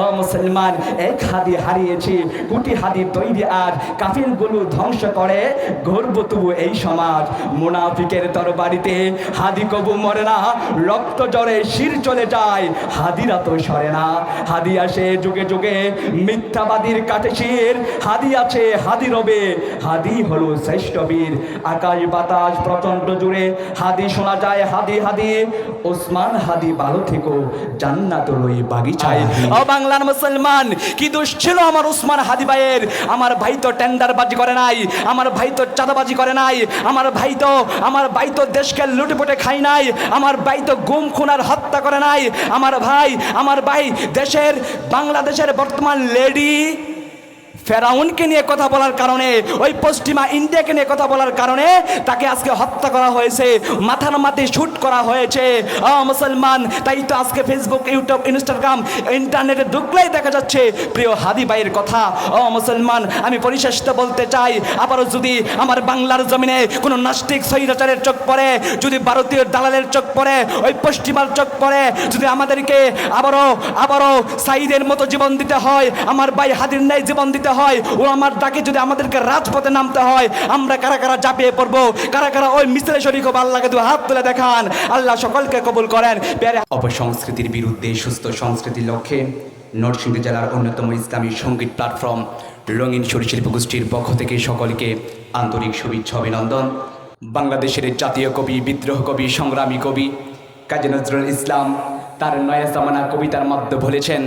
ও মুসলমান এক হাদি হারিয়েছি কোটি হাদি তৈরি আর কাফিরগুলো ধ্বংস করে গর্ব তবু এই সমাজ। মুনাফিকের তরবারিতে হাদি কবু মরে না রক্ত জরে শির চলে যায় হাদিরা তো সরে না। হাদি আসে যুগে যুগে মিথ্যাবাদীর কাটে শির হাদি আছে হাদি রবে হাদি হলো শ্রেষ্ঠ বীর। আকাশ বাতাস প্রচণ্ড জুড়ে হাদি শোনা যায় হাদি হাদি ওসমান হাদি ভালো থেকো জান্নাত রই বাগিচায়। বাংলার মুসলমান। কি দোষ ছিল আমার উসমান হাদি ভাইয়ের? আমার ভাই তো টেন্ডারবাজি করে নাই, আমার ভাই তো চাঁদাবাজি করে নাই, আমার ভাই তো, আমার ভাই তো দেশকে লুটেপুটে খাই নাই, আমার ভাই তো গুম, খুনার হত্যা করে নাই, আমার ভাই আমার ভাই দেশের, বাংলাদেশের বর্তমান লেডি ফেরাউনকে নিয়ে কথা বলার কারণে, ওই পশ্চিমা ইন্ডিয়াকে নিয়ে কথা বলার কারণে তাকে আজকে হত্যা করা হয়েছে, মাথার মাথায় শুট করা হয়েছে। মুসলমান, তাই তো আজকে ফেসবুক ইউটিউব ইনস্টাগ্রাম ইন্টারনেটে ঢুকলেই দেখা যাচ্ছে, প্রিয় হাদি ভাইয়ের কথা। ও মুসলমান, আমি পরিশেষত বলতে চাই, আবারও যদি আমার বাংলার জমিনে কোনো নাস্তিক সৈরাচারের চোখ পড়ে, যদি ভারতীয় দালালের চোখ পড়ে, ওই পশ্চিমার চোখ পড়ে, যদি আমাদেরকে আবারও আবারও সাইদের মতো জীবন দিতে হয়, আমার ভাই হাদির ন্যায় জীবন দিতে হয়, ও আমার ডাকে যদি আমাদেরকে রাজপথে নামতে হয়, আমরা কারা কারা চাপিয়ে পড়ব? কারা কারা ওই মিস্ত্রি শরীর আল্লাহকে দু হাত তুলে দেখান? আল্লাহ সকলকে কবুল করেন। অপসংস্কৃতির বিরুদ্ধে সুস্থ সংস্কৃতির লক্ষ্যে নরসিংদী জেলার অন্যতম ইসলামী সংগীত প্ল্যাটফর্ম রঙিন সরীসৃপ গোষ্ঠীর পক্ষ থেকে সকলকে আন্তরিক শুভেচ্ছা, অভিনন্দন। বাংলাদেশের জাতীয় কবি, বিদ্রোহ কবি, সংগ্রামী কবি কাজী নজরুল ইসলাম তার নয়া জামানা কবিতার মধ্যে বলেছেন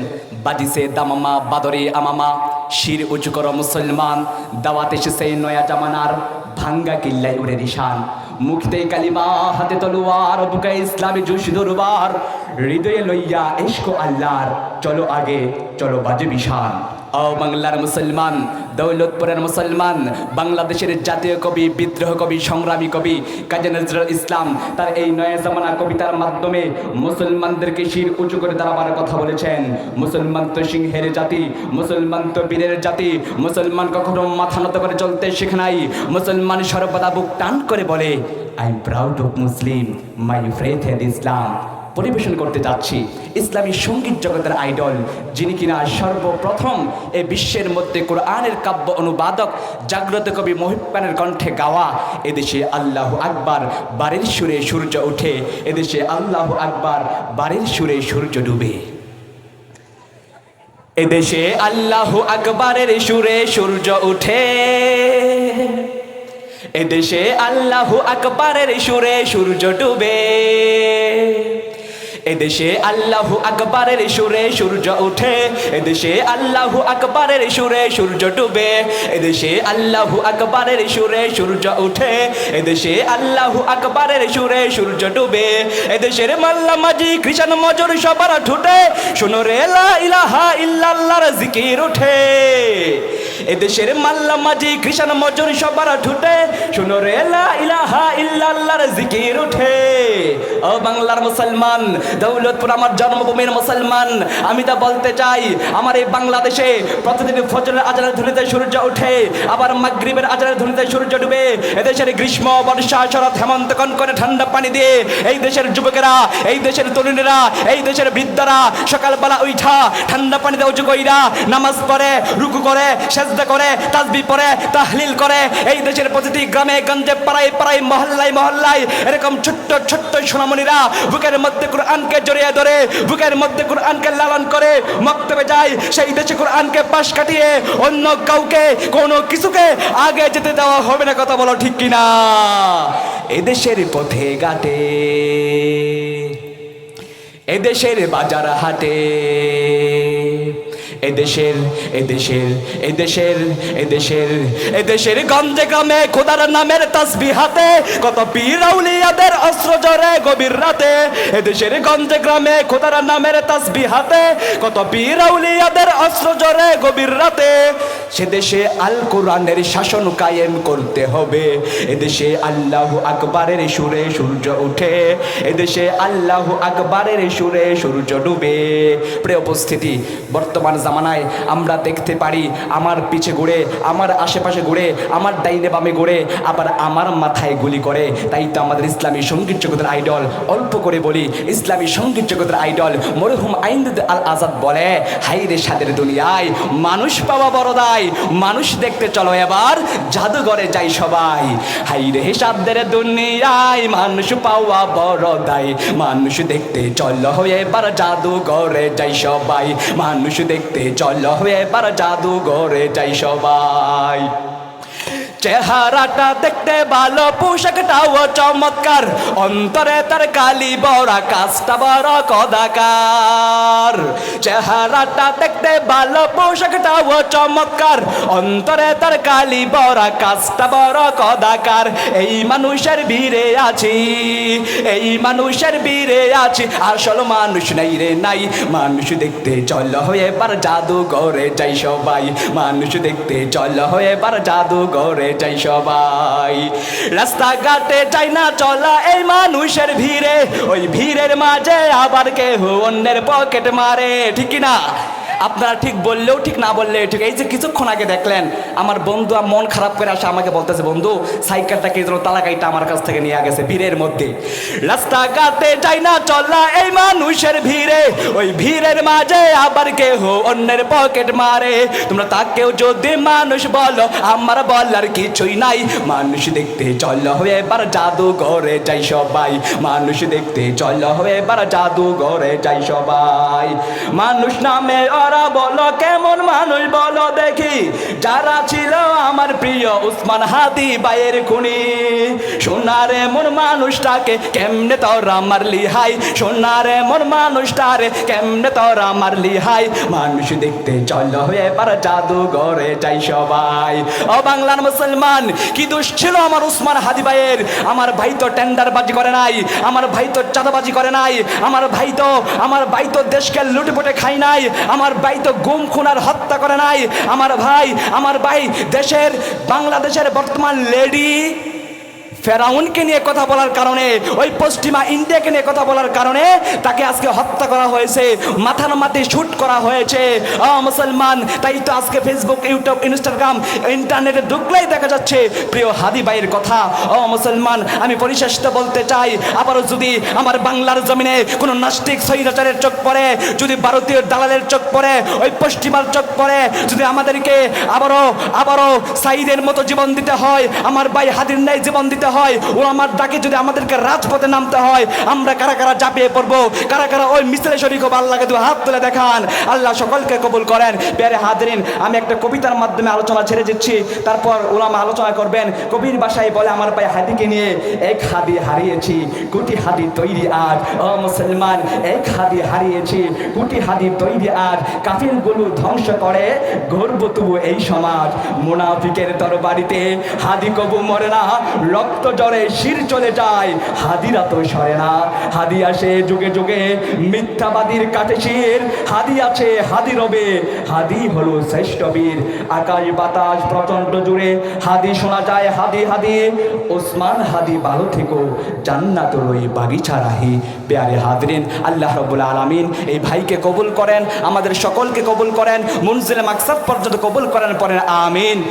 বাজিসে দামামা, বাদরে, আমামা। শির উঁচু করো মুসলমান, দাওয়াত এসেছে নয়া জামানার ভাঙ্গা কিল্লায় উড়ে নিশান। মুখতে কালিমা, হাতে তলোয়ার, বুকে ইসলামী জুস দরবার, হৃদয়ে লইয়া ইস্কো আল্লাহর, চলো আগে, চলো বাজে বিশান। ও বাংলার মুসলমান দৌলতপুরের মুসলমান, বাংলাদেশের জাতীয় কবি, বিদ্রোহ কবি, সংগ্রামী কবি কাজী নজরুল ইসলাম তার এই নয়া জামানা কবিতার মাধ্যমে মুসলমানদেরকে শির উঁচু করে দাঁড়াবার কথা বলেছেন। মুসলমান তো সিংহের জাতি, মুসলমান তো বীরের জাতি, মুসলমান কখনো মাথা নত করে চলতে শেখে নাই। মুসলমান সর্বদা বুক টান করে বলে I am proud of Muslim my faith head Islam পরিবেশন করতে যাচ্ছি। ইসলামী সংগীত জগতের আইডল, যিনি কিনা সর্বপ্রথম এ বিশ্বের মধ্যে কোরআনের কাব্য অনুবাদক, জাগ্রত কবি মহিপানের কণ্ঠে গাওয়া। এদেশে আল্লাহ আকবার, বাড়ির সুরে সূর্য ওঠে। এদেশে আল্লাহ আকবার, বাড়ির সুরে সূর্য ডুবে। এদেশে আল্লাহ আকবারের সুরে সূর্য উঠে এদেশে আল্লাহ আকবরের সুরে সূর্য ডুবে। এদেশে আল্লাহ আকবরের সুরে সূর্য ওঠে এদেশে আল্লাহ আকবরের সুরে সূর্য ডুবে, এদেশে আল্লাহ আকবরের সুরে সূর্য ওঠে এদেশে আল্লাহ আকবরের সুরে সূর্য ডুবে, এদেশের মাল্লা মাঝি কৃষণ মজুর সবার ঠুটে, শুনো রে লা ইলাহা ইল্লাল্লাহর জিকির ওঠে এদেশের মাল্লা মাঝি কৃষণ মজুর সবার ঠুটে। শুনো রে ইলাহা ইল্লাল্লাহর জিকির ওঠে ও বাংলার মুসলমান, দৌলতপুর আমার জন্মভূমির মুসলমান, আমি তা বলতে চাই, আমার এই বাংলাদেশে প্রতিদিন ফজরের আজানের ধুনিতে সূর্য ওঠে, আবার মাগরিবের আজানের ধুনিতে সূর্য ডুবে। এদেশের গ্রীষ্ম, বর্ষা, শরৎ, হেমন্ত, কনকনে ঠান্ডা পানি দিয়ে এই দেশের যুবকেরা, এই দেশের তরুণীরা, এই দেশের বৃদ্ধরা সকালবেলা উঠা ঠান্ডা পানিতে উঁচু কইরা নামাজ পড়ে, রুকু করে সেজদা করে তাসবি পড়ে তাহলিল করে, এই দেশের প্রতিটি গ্রামে, গঞ্জে, পাড়ায় পাড়ায়, মহল্লায় মহল্লায় এরকম ছোট্ট ছোট্ট সোনামণিরা বুকের মধ্যে কোরআনকে জড়িয়ে ধরে, বুকের মধ্যে কোরআনকে লালন করে মক্তবে যায়, সেই দেশে কোরআনকে পাশ কাটিয়ে অন্য কাউকে, কোনো কিছুকে আগে যেতে দেওয়া হবে না, কথা বলো ঠিক কিনা? এদেশের পথে ঘাটে এদেশের বাজার হাটে এদেশের এদেশের এদেশের এদেশের এদেশের গঞ্জে গ্রামে খোদার নামের তাসবি হাতে, কত পীর আউলিয়াদের অস্ত্র জরে গভীর রাতে। এদেশের গঞ্জে গ্রামে খোদার নামের তাসবি হাতে, কত পীর আউলিয়াদের অস্ত্র জরে গভীর রাতে। সে দেশে আল কোরআনের শাসন কায়েম করতে হবে। এদেশে আল্লাহ আকবরের সুরে সূর্য ওঠে। এদেশে আল্লাহ আকবরের সুরে সূর্য ডুবে। প্রিয় উপস্থিতি, বর্তমান জামানায় আমরা দেখতে পারি, আমার পিছে ঘুরে, আমার আশেপাশে ঘুরে, আমার ডাইনে বামে ঘুরে, আবার আমার মাথায় গুলি করে। তাই তো আমাদের ইসলামী সংগীত জগতের আইডল, অল্প করে বলি, ইসলামী সংগীত জগতের আইডল, মরহুম আইন্দুদ আল আজাদ বলে, হাইরে সাদের দুনিয়ায়, মানুষ পাওয়া বড় দায়, মানুষ দেখতে চলো এবার, জাদুঘরে যাই সবাই। হাইরে সাদের দুনিয়ায়, মানুষ পাওয়া বড় দায়, মানুষ দেখতে চলো এবার, জাদুঘরে যাই সবাই, মানুষ দেখতে চলো এবার জাদুঘরে যাই সবাই। চেহারাটা দেখতে ভালো, পোশাকটাও চমৎকার, অন্তরে তার কালি বড়, কাজটা বড় কদাকার। চেহারাটা দেখতে ভালো পোশাকটাও চমৎকার। অন্তরে তার কালি বড়, কাজটা বড় কদাকার। এই মানুষের ভিড়ে আছি, এই মানুষের ভিড়ে আছি। আসল মানুষ নাই রে নাই, মানুষ দেখতে চল এবার জাদু ঘরে যাই সবাই। মানুষ দেখতে চল এবার জাদু ঘরে যাই সবাই। রাস্তাঘাটে যাই না চলা এই মানুষের ভিড়ে। ওই ভিড়ের মাঝে আবার কেহ অন্যের পকেট মারে, ঠিক না? আপনারা ঠিক বললেও ঠিক না বললেও ঠিক। এই যে কিছুক্ষণ আগে দেখলেন, আমার বন্ধু মন খারাপ করে আসে আমাকে বলতেছে, বন্ধু সাইকেলটাকে যেন তালাকাইটা আমার কাছ থেকে নিয়ে গেছে ভিড়ের মধ্যে। রাস্তাঘাটে যাই না চলা এই মানুষের ভিড়ে, ওই ভিড়ের মাঝে আবার কেহ অন্যের পকেট মারে। তোমরা তাকেও যদি মানুষ বলো, আমার বলার কিছুই নাই। মানুষ দেখতে চল হয়ে এবার জাদু ঘরে যাই সবাই। মানুষ দেখতে চল, এবার জাদু ঘরে যাই সবাই। মানুষ নামে ওরা বলো কেমন মানুষ, বলো দেখি। যারা ছিল আমার প্রিয় উসমান হাদি বাইয়ের খুনি। সোনারে মন মানুষটাকে কেমনে তোরা মারলি হাই সোনারে মন মানুষটারে কেমনে তোরা মারলি হাই মানুষ দেখতে চল এবার জাদু ঘরে যাই সবাই। ও বাংলার মুসলমান, কি দোষ ছিল আমার উসমান হাদি ভাইয়ের? আমার ভাই তো টেন্ডার বাজি করে নাই, আমার ভাই তো চাঁদাবাজি করে নাই, আমার ভাই তো, আমার ভাই তো দেশকে লুটেপুটে খাই নাই, আমার ভাই তো গুম, খুনার হত্যা করে নাই। আমার ভাই আমার ভাই দেশের, বাংলাদেশের বর্তমান লেডি ফেরাউনকে নিয়ে কথা বলার কারণে, ওই পশ্চিমা ইন্ডিয়াকে নিয়ে কথা বলার কারণে তাকে আজকে হত্যা করা হয়েছে, মাথার মাটি শুট করা হয়েছে। মুসলমান, তাই তো আজকে ফেসবুক ইউটিউব ইনস্টাগ্রাম ইন্টারনেটে ঢুকলেই দেখা যাচ্ছে, প্রিয় হাদি ভাইয়ের কথা। ও, মুসলমান, আমি পরিশেষটা বলতে চাই, আবারও যদি আমার বাংলার জমিনে কোনো নাস্তিক সৈরাচারের চোখ পড়ে, যদি ভারতীয় দালালের চোখ পড়ে, ওই পশ্চিমার চোখ পড়ে, যদি আমাদেরকে আবারও আবারও সাইদের মতো জীবন দিতে হয়, আমার ভাই হাদির ন্যায় জীবন দিতে হয় ও আমার ডাকে যদি আমাদেরকে রাজপথে নামতে হয়, আমরা কারা কারা চাপিয়ে পড়ব? কারা কারা ওই শরীর হব আল্লাহকে দু হাত তুলে দেখান? আল্লাহ সকলকে কবুল করেন। পেয়ারে হাজরিন, আমি একটা কবিতার মাধ্যমে আলোচনা ছেড়ে দিচ্ছি। তারপর ওলামা আলোচনা করবেন। কবির বাসায় বলে আমার ভাই হাদিকে নিয়ে, এক হাদি হারিয়েছি, কোটি হাদি তৈরি আজ। ও মুসলমান, এক হাদি হারিয়েছি, কোটি হাদি তৈরি আজ। কাফিলগুলো ধ্বংস করে, গর্ব তবু এই সমাজ। মুনাফিকের তরবারিতে হাদি কবু মরে না, রক্ত জরে শির চলে যায়। হাদিরা তো সরে না। হাদি আসে যুগে যুগে মিথ্যাবাদীর কাটে শির। হাদি আছে, হাদি রবে। হাদি হলো শ্রেষ্ঠ বীর। আকাশ বাতাস প্রচণ্ড জুড়ে। হাদি শোনা যায়, হাদি হাদি। ওসমান হাদি ভালো থেকো। জান্নাত রই বাগিচা রাহি। পেয়ারে হাদরিন আল্লাহ রবুল আলমিন এই ভাইকে কবুল করেন, আমাদের সকলকে কবুল করেন, মুনজিল মাকসাদ পর্যন্ত কবুল করেন পরেন আমিন।